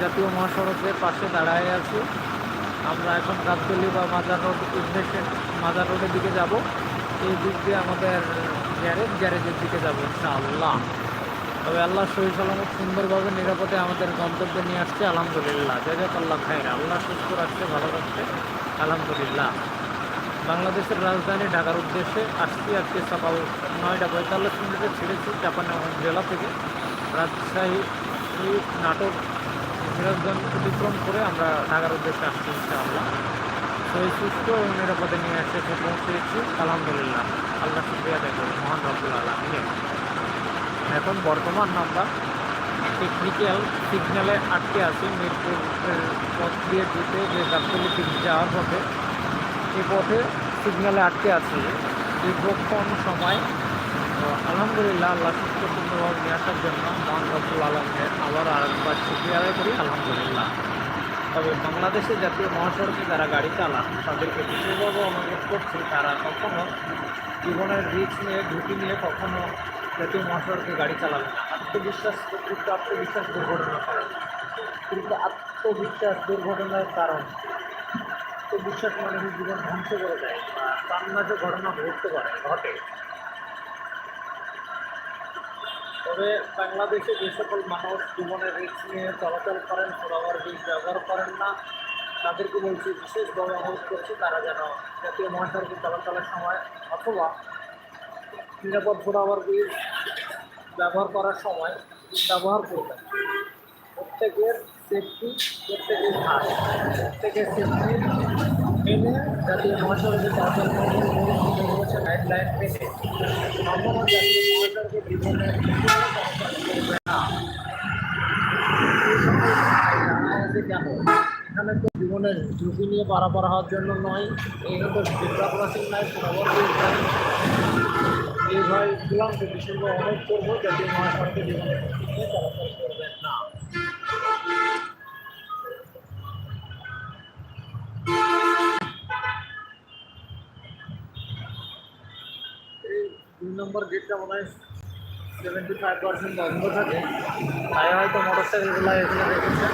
জাতীয় মহাসড়কের পাশে দাঁড়ায় আছি। আমরা এখন গাবতলি বা মাজার রোড উদ্দেশ্যে, মাজার রোডের দিকে যাব। এই দিক দিয়ে আমাদের গ্যারেজ, গ্যারেজের দিকে যাব ইনশাআল্লাহ। তবে আল্লাহ শহীদ সালামত সুন্দরভাবে, নিরাপদে আমাদের গন্তব্যে নিয়ে আসছে, আলহামদুলিল্লাহ। জাজাক আল্লাহ খায়ের আল্লাহ সুস্থ রাখছে, ভালো রাখছে, আলহামদুলিল্লাহ। বাংলাদেশের রাজধানী ঢাকার উদ্দেশ্যে আসছি, আজকে সকাল নয়টা পঁয়তাল্লিশ মিনিটে ছেড়েছি চাপানগঞ্জ জেলা থেকে। রাজশাহী নাটক সিরাজগঞ্জ অতিক্রম করে আমরা ঢাকার উদ্দেশ্যে আসছি ইনশাআল্লাহ। তো এই সুস্থ ও নিরাপদে নিয়ে এসে পৌঁছেছি আলহামদুলিল্লাহ। আল্লাহ শুক্রিয়া দেখো মহান রব্বুল আলমিনের এখন বর্তমান আমরা টেকনিক্যাল সিগন্যালে আটকে আছি। মিরপুর পথ দিয়ে যেতে যে গাবতলি যাওয়ার পথে। এই পথে সিগন্যালে আটকে আছি। দীর্ঘক্ষণ সময় আলহামদুলিল্লাহ, আল্লাহ সুস্থ সুন্দরভাবে নিয়ে আসার জন্য মহান আলমকে আবার আরেকবার আদায় করি, আলহামদুলিল্লাহ। তবে বাংলাদেশে জাতীয় মহাসড়কে যারা গাড়ি চালান, তাদেরকে বিশেষভাবে অনুরোধ করছি, তারা কখনো জীবনের রিস্ক নিয়ে, ঝুঁকি নিয়ে কখনো জাতীয় মহাসড়কে গাড়ি চালাবে না। আত্মবিশ্বাস অতিরিক্ত আত্মবিশ্বাস দুর্ঘটনা করে কিন্তু আত্মবিশ্বাস দুর্ঘটনার কারণ আত্মবিশ্বাস মানুষের জীবন ধ্বংস করে দেয় বা মাঝে ঘটনা ঘটতে পারে, ঘটে। তবে বাংলাদেশে যে সকল মানুষ জীবনের রিস্ক নিয়ে চলাচল করেন সরাবার বিল ব্যবহার করেন না, তাদেরকে বলছি বিশেষভাবে অনুরোধ করছি, তারা যেন জাতীয় মহাসড়কে চলাচলের সময় অথবা নিরাপদ ঘোরাবার বিল ব্যবহার করার সময় ব্যবহার করবেন। প্রত্যেকের সেফটি প্রত্যেকের হাত প্রত্যেকের সেফটি মেনে জাতীয় মহাসড়কে চলাচল করবেন হচ্ছে গাইডলাইন মেনে কখনো জাতীয় কেন এখানে তো জীবনের ঝুঁকি নিয়ে পারাপার হওয়ার জন্য নয় এখানে তো জেব্রা ক্রসিং নাই সরাবর এই ভয় চূড়ান্ত বিশেষভাবে অনুরোধ করব। জাতীয় মহাসড়কে জীবনের ঝুঁকি নিয়ে নম্বর গেটটা মনে হয় সেভেন্টি ফাইভ পার্সেন্ট বন্ধ থাকে। তাই হয়তো মোটর সাইকেলগুলো এখানে রেখেছে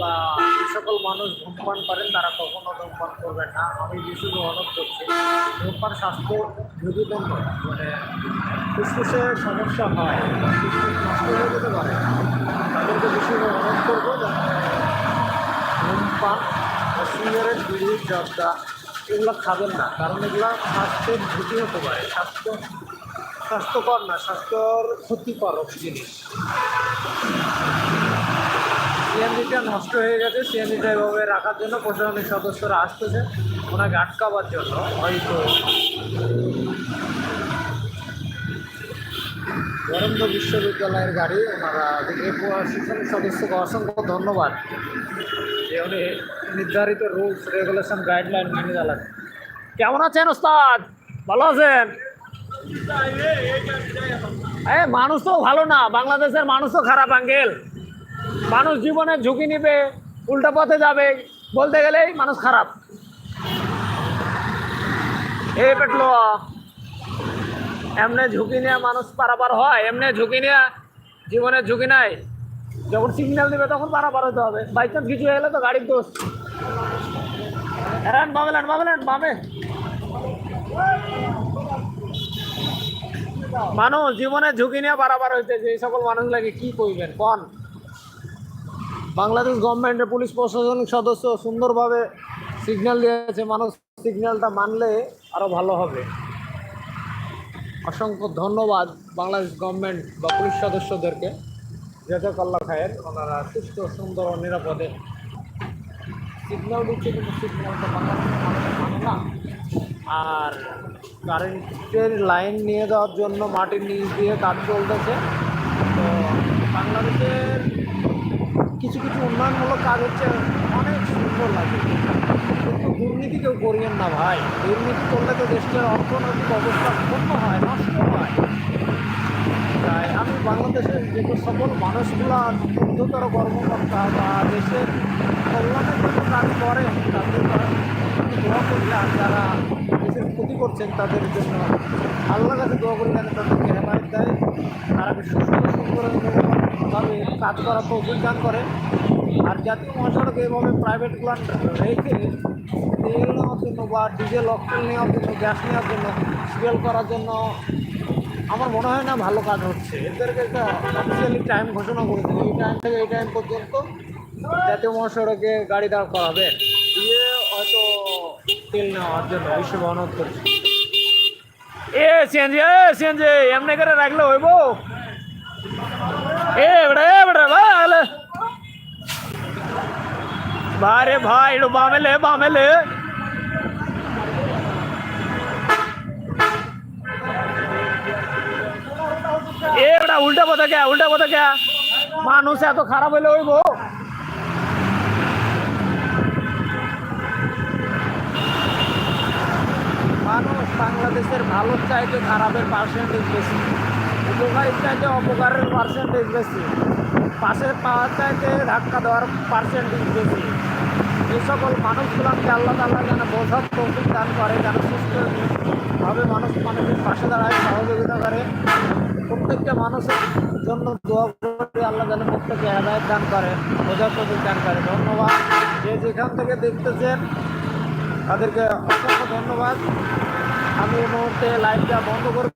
বা যে সকল মানুষ ধূমপান করেন, তারা কখনো ধূমপান করবেন না। আমি বিশুদ্ধ অনুরোধ করছি, ধূমপান স্বাস্থ্য ঝুঁকিপূর্ণ মানে ফুসফুসে সমস্যা হয়, ফুসফুস হয়ে যেতে পারে, তাদেরকে বিশুদ্ধ অনুরোধ করব যেন ধূমপান সিগারেট বিড়ি জর্দা এগুলো খাবেন না, কারণ এগুলো স্বাস্থ্যের ঝুঁকি হতে পারে। স্বাস্থ্য, স্বাস্থ্যকর না, স্বাস্থ্যর ক্ষতিকারক জিনিস। সিএনজিটা নষ্ট হয়ে গেছে, সিএনজিটা এভাবে রাখার জন্য প্রশাসনিক সদস্যরা আসতেছে। ওনাকে আটকাবার জন্য। হয়তো বরেন্দ্র বিশ্ববিদ্যালয়ের গাড়ি, ওনারা এই প্রশাসনিক সদস্যকে অসংখ্য ধন্যবাদ। যে উনি নির্ধারিত রুলস, রেগুলেশন, গাইডলাইন মেনে চালাচ্ছে কেমন আছেন ওস্তাদ? ভালো আছেন? এ, মানুষ তো ভালো না, বাংলাদেশের মানুষ তো খারাপ আঙ্কেল। মানুষ জীবনের ঝুঁকি নিবে, উল্টা পথে যাবে, বলতে গেলেই মানুষ খারাপ। এ, পেটলো। এমনি ঝুঁকি নিয়ে মানুষ পারাপার হয়, এমনি ঝুঁকি নিয়ে জীবনের ঝুঁকি নাই। যখন সিগন্যাল দেবে তখন পারাপার হতে হবে। বাই চান্স কিছু হয়ে গেলে তো গাড়ির দোষ। হ্যাঁ বামেলেন বামেলেন বামে মানুষ জীবনের ঝুঁকি নিয়ে পারাপার হইতেছে এই সকল মানুষগুলাকে কি কইবেন? কন? বাংলাদেশ গভর্নমেন্টের পুলিশ প্রশাসনিক সদস্য সুন্দরভাবে সিগন্যাল দিয়েছে। মানুষ সিগন্যালটা মানলে আরও ভালো হবে। অসংখ্য ধন্যবাদ বাংলাদেশ গভর্নমেন্ট বা পুলিশ সদস্যদেরকে। জাজাকাল্লা খায়ের ওনারা সুস্থ, সুন্দর ও নিরাপদে সিগন্যাল দিচ্ছে, কিন্তু সিগন্যালটা বাংলাদেশের মানুষ মানে না। আর কারেন্টের লাইন নিয়ে যাওয়ার জন্য মাটির নিচ দিয়ে কাজ চলতেছে। তো বাংলাদেশের কিছু কিছু উন্নয়নমূলক কাজ হচ্ছে অনেক সুন্দর লাগে। দুর্নীতি কেউ করিয়েন না ভাই। দুর্নীতি করলে তো দেশের অর্থনৈতিক অবস্থা ক্ষুণ্ণ হয়, নষ্ট হয়। তাই আমি বাংলাদেশের যে সকল মানুষগুলা ঊর্ধ্বতর কর্মকর্তা বা দেশের কল্যাণের জন্য কাজ করেন, তাদের দোয়া করি আর যারা দেশের ক্ষতি করছেন, তাদের জন্য আল্লাহ কাছে দোয়া করি যেন তাদেরকে হেমায়ত দেয়। তারা সুন্দর ভাবে কাজ করার তৌফিক দান করে আর জাতীয় মহাসড়কে এভাবে প্রাইভেট প্ল্যান রেখে তেল নেওয়ার জন্য বা ডিজেল অক্টেল নেওয়ার জন্য গ্যাস নেওয়ার জন্য সেল করার জন্য আমার মনে হয় না ভালো কাজ হচ্ছে। এদেরকে একটা অফিসিয়ালি টাইম ঘোষণা করে দেবে। এই টাইম থেকে এই টাইম পর্যন্ত জাতীয় মহাসড়কে গাড়ি দাঁড় করাবে। দিয়ে হয়তো তেল নেওয়ার জন্য উনিশশো বাহাত্তর এ সিএনজি এ সিএনজি এমনি করে রাখলে হইব? এ বেড়া এ বেড়া ভাই ভাই, রে ভাই বামেলে বামেলে এ উল্টা পথে কে, উল্টা পথে কে? মানুষ এত খারাপ হইলে হইব। মানুষ বাংলাদেশের ভালো চাইতে খারাপের পার্সেন্টেজ বেশি। উপকারের চাইতে অপকারের পার্সেন্টেজ বেশি। পাশের পাওয়ার চাইতে ধাক্কা দেওয়ার পার্সেন্টেজ বেশি। এই সকল মানুষগুলোকে আল্লাহ তাল্লাহ যেন বোঝার তৌফিক দান করে, যেন সুস্থভাবে মানুষ মানুষের পাশে দাঁড়ায়, সহযোগিতা করে। প্রত্যেকটা মানুষের জন্য আল্লাহ যেন প্রত্যেকে হেদায়ত দান করে, বোঝার তৌফিক দান করে। ধন্যবাদ। যে যেখান থেকে দেখতেছেন, তাদেরকে অসংখ্য ধন্যবাদ। আমি এই মুহূর্তে লাইভটা বন্ধ করব।